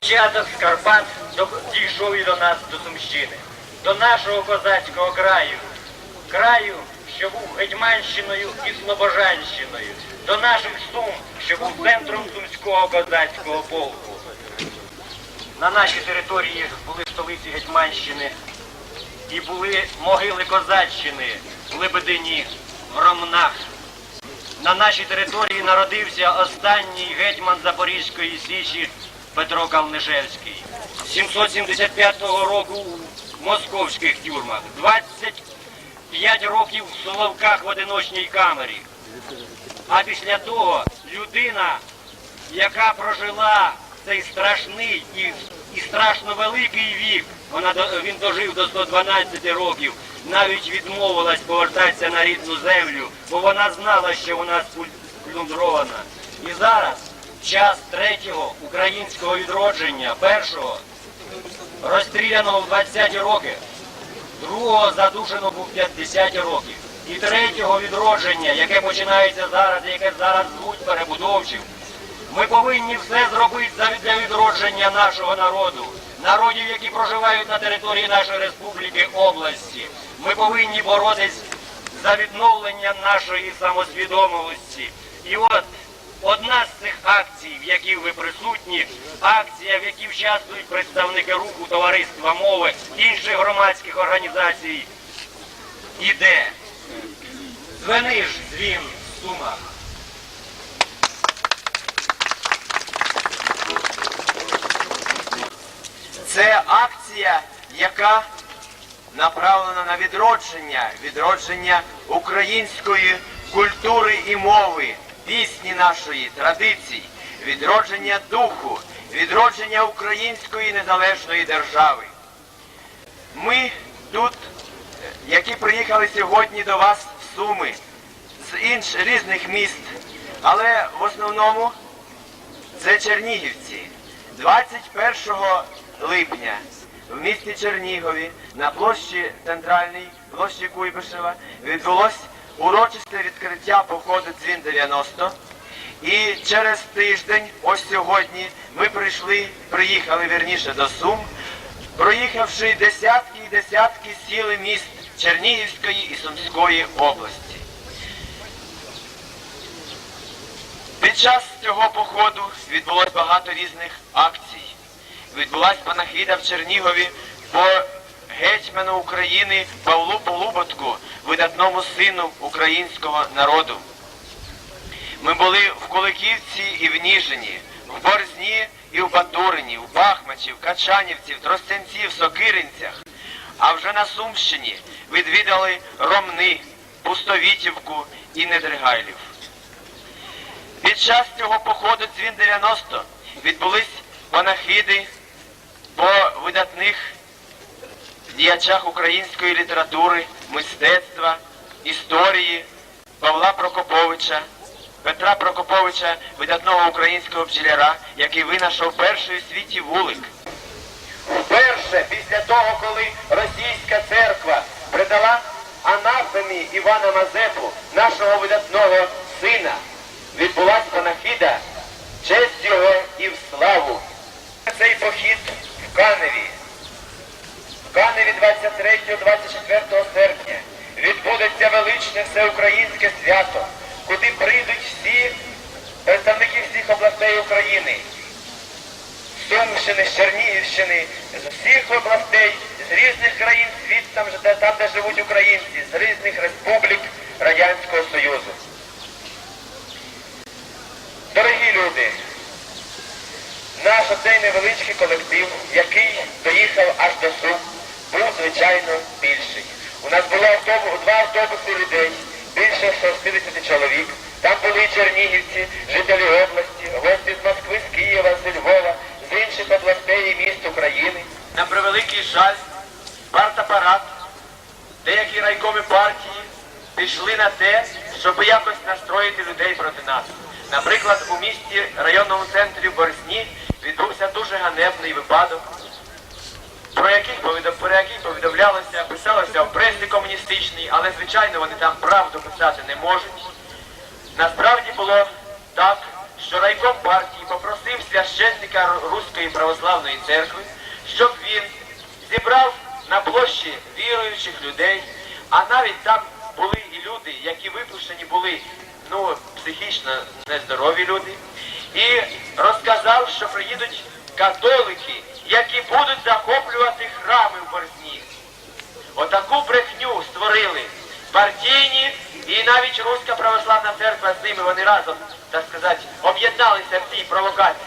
Початок з Карпат дійшов і до нас до Сумщини, до нашого козацького краю, краю, що був Гетьманщиною і Слобожанщиною, до наших Сум, що був центром Сумського козацького полку. На нашій території були столиці Гетьманщини і були могили козаччини в Лебедині, в Ромнах. На нашій території народився останній гетьман Запорізької січі Петро Калнишевський. 775 року в московських тюрмах, 25 років в Соловках в одиночній камері. А після того людина, яка прожила цей страшний і, і страшно великий вік, вона він дожив до 112 років, навіть відмовилась повертатися на рідну землю, бо вона знала, що вона сплюндрована. І зараз час третього українського відродження, першого, розстріляного в 20 роки, другого задушено був 50 років. І третього відродження, яке починається зараз, яке зараз звуть перебудовчим, ми повинні все зробити для відродження нашого народу, народів, які проживають на території нашої республіки області. Ми повинні боротись за відновлення нашої самосвідомості. І от одна з цих акцій, в яких ви присутні, акція, в якій участвують представники руху товариства мови інших громадських організацій, іде. Звени ж дзвін в сумах. Це акція, яка направлена на відродження, відродження української культури і мови, пісні нашої, традицій, відродження духу, відродження української незалежної держави. Ми тут, е, які приїхали сьогодні до вас в Суми з інших різних міст, але в основному це Чернігівці. 21 липня в місті Чернігові на площі центральній, площі Куйбишева, відбулось урочисте відкриття походу Дзвін 90. І через тиждень, ось сьогодні, ми прийшли, приїхали вірніше до Сум, проїхавши десятки і десятки сіл і міст Чернігівської і Сумської області. Під час цього походу відбулось багато різних акцій. Відбулась панахида в Чернігові по гетьману України Павлу Полуботку, видатному сину українського народу. Ми були в Куликівці і в Ніжині, в Борзні і в Батурині, в Бахмачі, в Качанівці, в Тростянці, в Сокиринцях. А вже на Сумщині відвідали Ромни, Пустовітівку і Недригайлів. Під час цього походу Дзвін 90 відбулись панахиди по видатних діячах української літератури, мистецтва, історії Павла Прокоповича, Петра Прокоповича, видатного українського бджоляра, який винайшов перший у світі вулик. Вперше після того, коли російська церква придала анафемі Івана Мазепу, нашого видатного сина, відбулась панахида, честь його і в славу. Цей похід в Каневі. В Каневі 23-24 серпня відбудеться величне всеукраїнське свято, куди прийдуть всі представники всіх областей України. Сумщини, Чернігівщини, з усіх областей, з різних країн світу, там, там, де живуть українці, з різних республік Радянського Союзу. Дорогі люди, наш оцей невеличкий колектив, який доїхав аж до Сум, був, звичайно, більший. У нас було автобус, два автобуси людей, більше 60 чоловік. Там були і чернігівці, жителі області, гості з Москви, з Києва, з Львова, з інших областей і міст України. На превеликий жаль, партапарат, деякі райкоми партії пішли на те, щоб якось настроїти людей проти нас. Наприклад, у місті районному центрі Борзні відбувся дуже ганебний випадок, про повідом- про який повідомлялося, писалося в пресі комуністичній, але звичайно вони там правду писати не можуть. Насправді було так, що райком партії попросив священника Руської православної церкви, щоб він зібрав на площі віруючих людей, а навіть там були і люди, які випущені були ну, психічно нездорові люди, і розказав, що приїдуть католики, які будуть захоплювати храми в Борзні. Отаку брехню створили партійні і навіть Руська православна церква з ними вони разом, так сказати, об'єдналися в цій провокації.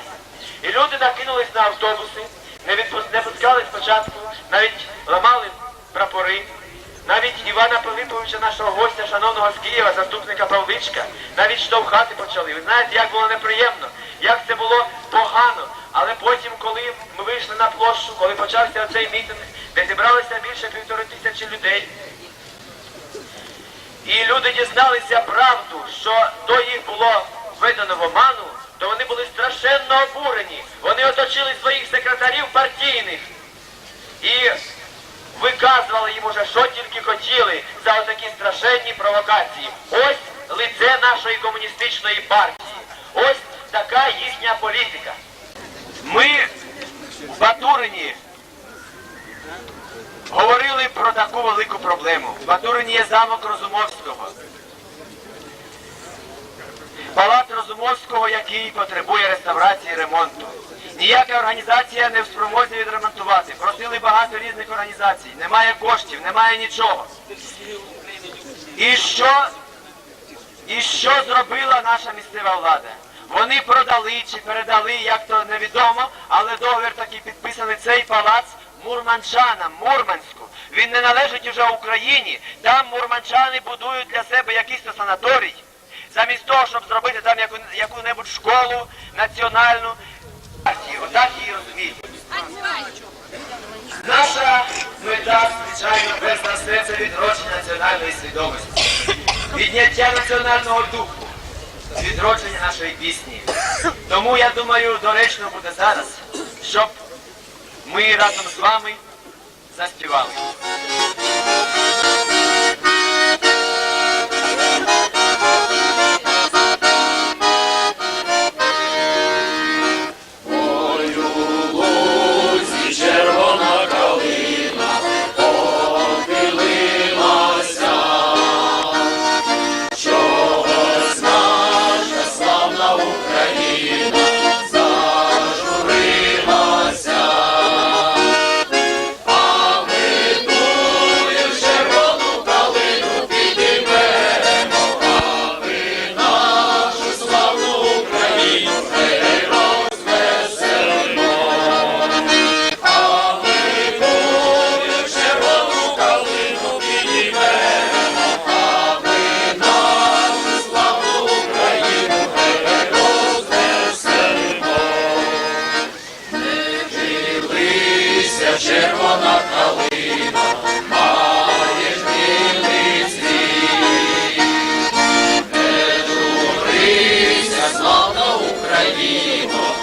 І люди накинулись на автобуси, не, відпус- не пускали спочатку, навіть ламали прапори. Навіть Івана Пилиповича, нашого гостя, шановного з Києва, заступника Павличка, навіть штовхати почали. Ви знаєте, як було неприємно, як це було погано. Але потім, коли ми вийшли на площу, коли почався оцей мітинг, де зібралося більше півтори тисячі людей, і люди дізналися правду, що до їх було введено в оману, то вони були страшенно обурені. Вони оточили своїх секретарів партійних і виказували їм уже, що тільки хотіли за отакі страшенні провокації. Ось лице нашої комуністичної партії. Ось така їхня політика. Ми в Батурині говорили про таку велику проблему. В Батурині є замок Розумовського. Палац Розумовського, який потребує реставрації ремонту. Ніяка організація не в спромозі відремонтувати. Просили багато різних організацій. Немає коштів, немає нічого. І що, і що зробила наша місцева влада? Вони продали чи передали, як то невідомо, але договір такий підписаний цей палац мурманчанам, Мурманську. Він не належить уже Україні. Там мурманчани будують для себе якийсь то санаторій. Замість того, щоб зробити там яку, яку-небудь школу національну. Отак її розуміють. Наша мета, звичайно, за все, це відродження національної свідомості, підняття національного духу, відродження нашої пісні. Тому я думаю, доречно буде зараз, щоб ми разом з вами заспівали. Славна Україно,